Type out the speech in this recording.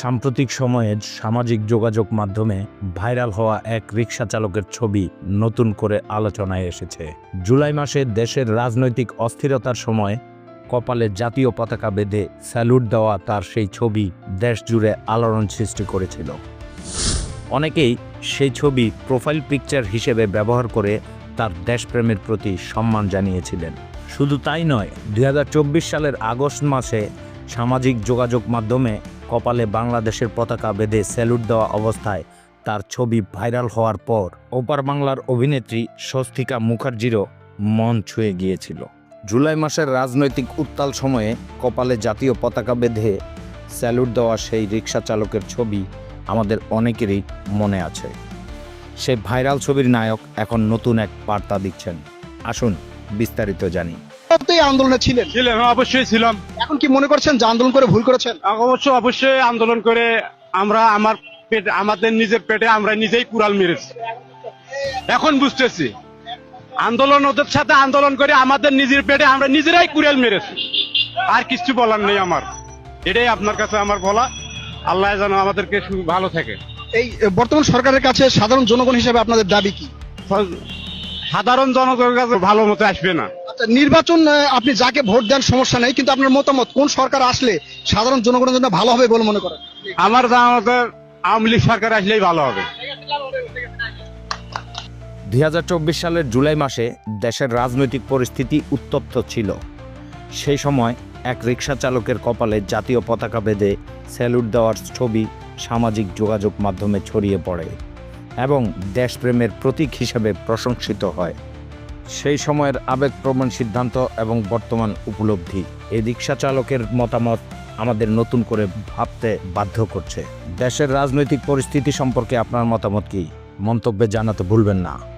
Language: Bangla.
সাম্প্রতিক সময়ে সামাজিক যোগাযোগ মাধ্যমে ভাইরাল হওয়া এক রিক্সা চালকের ছবি নতুন করে আলোচনায় এসেছে। জুলাই মাসে দেশের রাজনৈতিক অস্থিরতার সময় কপালে জাতীয় পতাকা বেঁধে স্যালুট দেওয়া তার সেই ছবি দেশ জুড়ে আলোড়ন সৃষ্টি করেছিল। অনেকেই সেই ছবি প্রোফাইল পিকচার হিসেবে ব্যবহার করে তার দেশপ্রেমের প্রতি সম্মান জানিয়েছিলেন। শুধু তাই নয়, দুই সালের আগস্ট মাসে সামাজিক যোগাযোগ মাধ্যমে কপালে বাংলাদেশের পতাকা বেঁধে স্যালুট দেওয়া অবস্থায় তার ছবি ভাইরাল হওয়ার পর ওপার বাংলার অভিনেত্রী স্বস্তিকা মুখার্জিরও মন ছুঁয়ে গিয়েছিল। জুলাই মাসের রাজনৈতিক উত্তাল সময়ে কপালে জাতীয় পতাকা বেঁধে স্যালুট দেওয়া সেই রিক্সা চালকের ছবি আমাদের অনেকেরই মনে আছে। সেই ভাইরাল ছবির নায়ক এখন নতুন এক বার্তা দিচ্ছেন। আসুন বিস্তারিত জানি। আন্দোলনে ছিলেন? ছিলাম অবশ্যই ছিলাম। এখন কি মনে করছেন যে আন্দোলন করে ভুল করেছেন? অবশ্য অবশ্যই আন্দোলন করে আমরা আমার পেট আমাদের নিজের পেটে আমরা নিজেই কুড়াল মেরেছি। এখন বুঝতেছি আন্দোলন ওদের সাথে আন্দোলন করে আমাদের নিজের পেটে আমরা নিজেরাই কুড়াল মেরেছি। আর কিছু বলার নেই আমার। এটাই আপনার কাছে আমার বলা। আল্লাহ যেন আমাদেরকে ভালো থাকে। এই বর্তমান সরকারের কাছে সাধারণ জনগণ হিসেবে আপনাদের দাবি কি? সাধারণ জনগণের কাছে ভালো মতো আসবে না। আচ্ছা নির্বাচন আপনি যাকে ভোট দেন সমস্যা নেই কিন্তু আপনার মতামত কোন সরকার আসলে সাধারণ জনগণের জন্য ভালো হবে বলে মনে করেন? আমার যা আওয়ামী লীগ সরকার আসলেই ভালো হবে। দুই হাজার চব্বিশ সালের জুলাই মাসে দেশের রাজনৈতিক পরিস্থিতি উত্তপ্ত ছিল। সেই সময় এক রিক্সা চালকের কপালে জাতীয় পতাকা বেঁধে স্যালুট দেওয়ার ছবি সামাজিক যোগাযোগ মাধ্যমে ছড়িয়ে পড়ে। এবং দেশপ্রেমের প্রতীক হিসাবে প্রশংসিত হয়। সেই সময়ের আবেগপ্রবণ সিদ্ধান্ত এবং বর্তমান উপলব্ধি এই রিক্সা চালকের মতামত আমাদের নতুন করে ভাবতে বাধ্য করছে। দেশের রাজনৈতিক পরিস্থিতি সম্পর্কে আপনার মতামত কি? মন্তব্যে জানাতে ভুলবেন না।